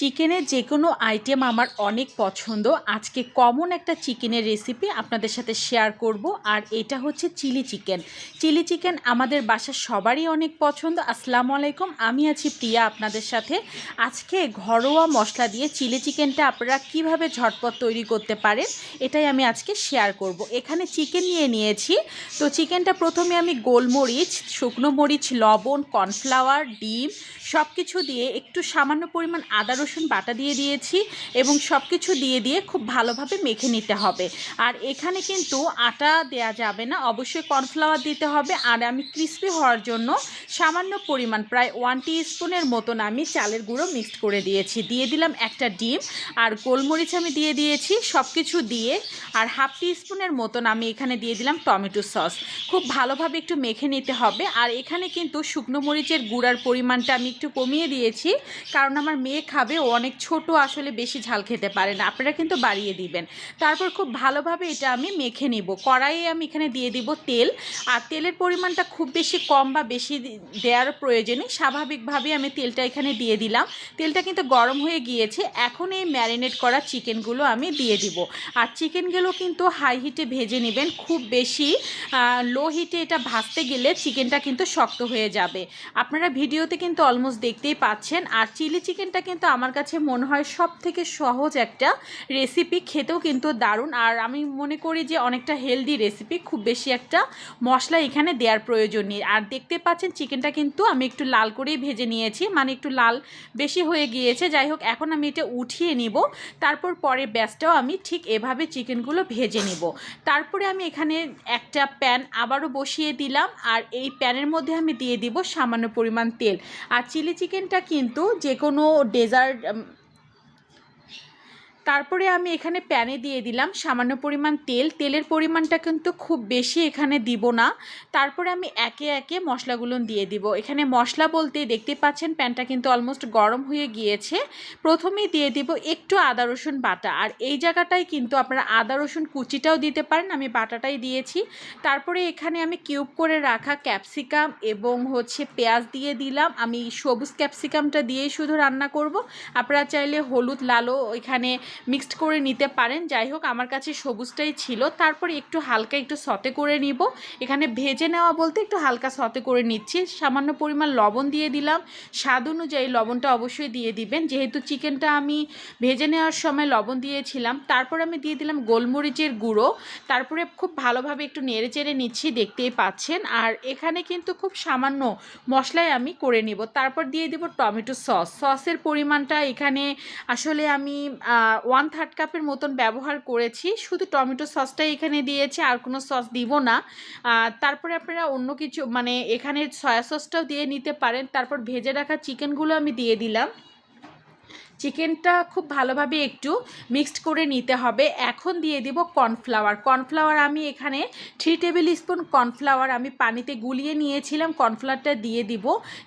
চিকেনের যে কোনো আইটেম আমার অনেক পছন্দ। আজকে কমন একটা চিকেনের রেসিপি আপনাদের সাথে শেয়ার করব, আর এটা হচ্ছে চিলি চিকেন চিলি চিকেন আমাদের বাসার সবারই অনেক পছন্দ। আসসালামু আলাইকুম, আমি আছি প্রিয়া আপনাদের সাথে। আজকে ঘরোয়া মশলা দিয়ে চিলি চিকেনটা আপনারা কীভাবে ঝটপট তৈরি করতে পারেন, এটাই আমি আজকে শেয়ার করব। এখানে চিকেন নিয়ে নিয়েছি। তো চিকেনটা প্রথমে আমি গোলমরিচ, শুকনো মরিচ, লবণ কর্নফ্লাওয়ার ডিম সব কিছু দিয়ে একটু সামান্য পরিমাণ আদা রসুন বাটা দিয়ে দিয়েছি এবং সব কিছু দিয়ে দিয়ে খুব ভালোভাবে মেখে নিতে হবে। আর এখানে কিন্তু আটা দেয়া যাবে না, অবশ্যই কর্নফ্লাওয়ার দিতে হবে। আর আমি ক্রিস্পি হওয়ার জন্য সামান্য পরিমাণ প্রায় ওয়ান স্পুনের মতন আমি চালের গুঁড়ো মিক্সড করে দিয়েছি। দিয়ে দিলাম একটা ডিম, আর গোলমরিচ আমি দিয়ে দিয়েছি সব কিছু দিয়ে, আর হাফ স্পুনের মতন আমি এখানে দিয়ে দিলাম টমেটো সস। খুব ভালোভাবে একটু মেখে নিতে হবে। আর এখানে কিন্তু শুকনো মরিচের গুঁড়ার পরিমাণটা আমি একটু কমিয়ে দিয়েছি, কারণ আমার মেয়ে খাবে ও অনেক ছোট, আসলে বেশি ঝাল খেতে পারে না। আপনারা কিন্তু বাড়িয়ে দিবেন। তারপর খুব ভালোভাবে এটা আমি মেখে নিব। কড়াইয়ে আমি এখানে দিয়ে দিব তেল। আর তেলের পরিমাণটা খুব বেশি কম বা বেশি দেওয়ার প্রয়োজনে স্বাভাবিকভাবে আমি তেলটা এখানে দিয়ে দিলাম। তেলটা কিন্তু গরম হয়ে গিয়েছে। এখন এই ম্যারিনেট করা চিকেনগুলো আমি দিয়ে দিব। আর চিকেনগুলো কিন্তু হাই হিটে ভেজে নেবেন। খুব বেশি লো হিটে এটা ভাজতে গেলে চিকেনটা কিন্তু শক্ত হয়ে যাবে। আপনারা ভিডিওতে কিন্তু অলমোস্ট দেখতেই পাচ্ছেন। আর চিলি চিকেনটা কিন্তু আমার কাছে মনে হয় সব থেকে সহজ একটা রেসিপি খেতেও কিন্তু দারুণ। আর আমি মনে করি যে অনেকটা হেলদি রেসিপি খুব বেশি একটা মশলা এখানে দেওয়ার প্রয়োজন নেই। আর দেখতে পাচ্ছেন চিকেনটা কিন্তু আমি একটু লাল করেই ভেজে নিয়েছি মানে একটু লাল বেশি হয়ে গিয়েছে। যাই হোক, এখন আমি এটা উঠিয়ে নিব। তারপর পরে ব্যাসটাও আমি ঠিক এভাবে চিকেনগুলো ভেজে নিব। তারপরে আমি এখানে একটা প্যান আবারও বসিয়ে দিলাম। আর এই প্যানের মধ্যে আমি দিয়ে দিব সামান্য পরিমাণ তেল। আর চিলি চিকেনটা কিন্তু যে কোনো ডেজার্ট um, তারপরে আমি এখানে প্যানে দিয়ে দিলাম সামান্য পরিমাণ তেল। তেলের পরিমাণটা কিন্তু খুব বেশি এখানে দিব না। তারপরে আমি একে একে মশলাগুলো দিয়ে দিব। এখানে মশলা বলতে দেখতে পাচ্ছেন প্যানটা কিন্তু অলমোস্ট গরম হয়ে গিয়েছে। প্রথমেই দিয়ে দিব একটু আদা, রসুন বাটা। আর এই জায়গাটায় কিন্তু আপনারা আদা, রসুন কুচিটাও দিতে পারেন, আমি বাটাটাই দিয়েছি। তারপরে এখানে আমি কিউব করে রাখা ক্যাপসিকাম এবং হচ্ছে পেঁয়াজ দিয়ে দিলাম। আমি সবুজ ক্যাপসিকামটা দিয়েই শুধু রান্না করব। আপনারা চাইলে হলুদ, লালও এখানে মিক্সড করে নিতে পারেন। যাই হোক, আমার কাছে সবুজটাই ছিল। তারপরে একটু হালকা একটু সতে করে নিব। এখানে ভেজে নেওয়া বলতে একটু হালকা সতে করে নিচ্ছি। সামান্য পরিমাণ লবণ দিয়ে দিলাম। স্বাদ অনুযায়ী লবণটা অবশ্যই দিয়ে দিবেন। যেহেতু চিকেনটা আমি ভেজে নেওয়ার সময় লবণ দিয়েছিলাম, তারপর আমি দিয়ে দিলাম গোলমরিচের গুঁড়ো। তারপরে খুব ভালোভাবে একটু নেড়ে চেড়ে নিচ্ছি, দেখতেই পাচ্ছেন। আর এখানে কিন্তু খুব সামান্য মশলাই আমি করে নিব। তারপর দিয়ে দিব টমেটো সস। সসের পরিমাণটা এখানে আসলে আমি ওয়ান থার্ড কাপের মতন ব্যবহার করেছি। শুধু টমেটো সসটাই এখানে দিয়েছি, আর কোনো সস দিব না। তারপরে আপনারা অন্য কিছু মানে এখানে সয়া সসটাও দিয়ে নিতে পারেন। তারপর ভেজে রাখা চিকেনগুলো আমি দিয়ে দিলাম। চিকেনটা খুব ভালোভাবে একটু মিক্সড করে নিতে হবে। এখন দিয়ে দিব কর্নফ্লাওয়ার কর্নফ্লাওয়ার আমি এখানে থ্রি টেবিল স্পুন কর্নফ্লাওয়ার আমি পানিতে গুলিয়ে নিয়েছিলাম। কর্নফ্লাওয়ারটা দিয়ে দিব।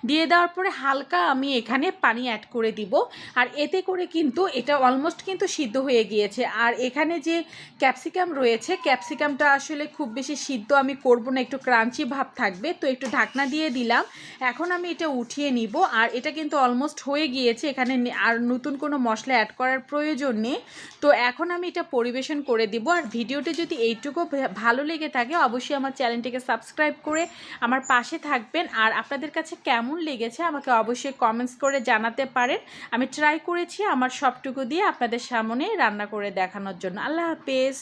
দিয়ে দেওয়ার পরে হালকা আমি এখানে পানি অ্যাড করে দিব। আর এতে করে কিন্তু এটা অলমোস্ট কিন্তু সিদ্ধ হয়ে গিয়েছে। আর এখানে যে ক্যাপসিকাম রয়েছে ক্যাপসিকামটা আসলে খুব বেশি সিদ্ধ আমি করব না, একটু ক্রাঞ্চি ভাব থাকবে। তো একটু ঢাকনা দিয়ে দিলাম। এখন আমি এটা উঠিয়ে নিব। আর এটা কিন্তু অলমোস্ট হয়ে গিয়েছে। এখানে আর নতুন নতুন কোনো মশলা অ্যাড করার প্রয়োজন নেই। তো এখন আমি এটা পরিবেশন করে দিব। আর ভিডিওটি যদি এইটুকু ভালো লেগে থাকে, অবশ্যই আমার চ্যানেলটিকে সাবস্ক্রাইব করে আমার পাশে থাকবেন। আর আপনাদের কাছে কেমন লেগেছে, আমাকে অবশ্যই কমেন্টস করে জানাতে পারেন। আমি ট্রাই করেছি আমার সবটুকু দিয়ে আপনাদের সামনে রান্না করে দেখানোর জন্য। আল্লাহ হাফেজ।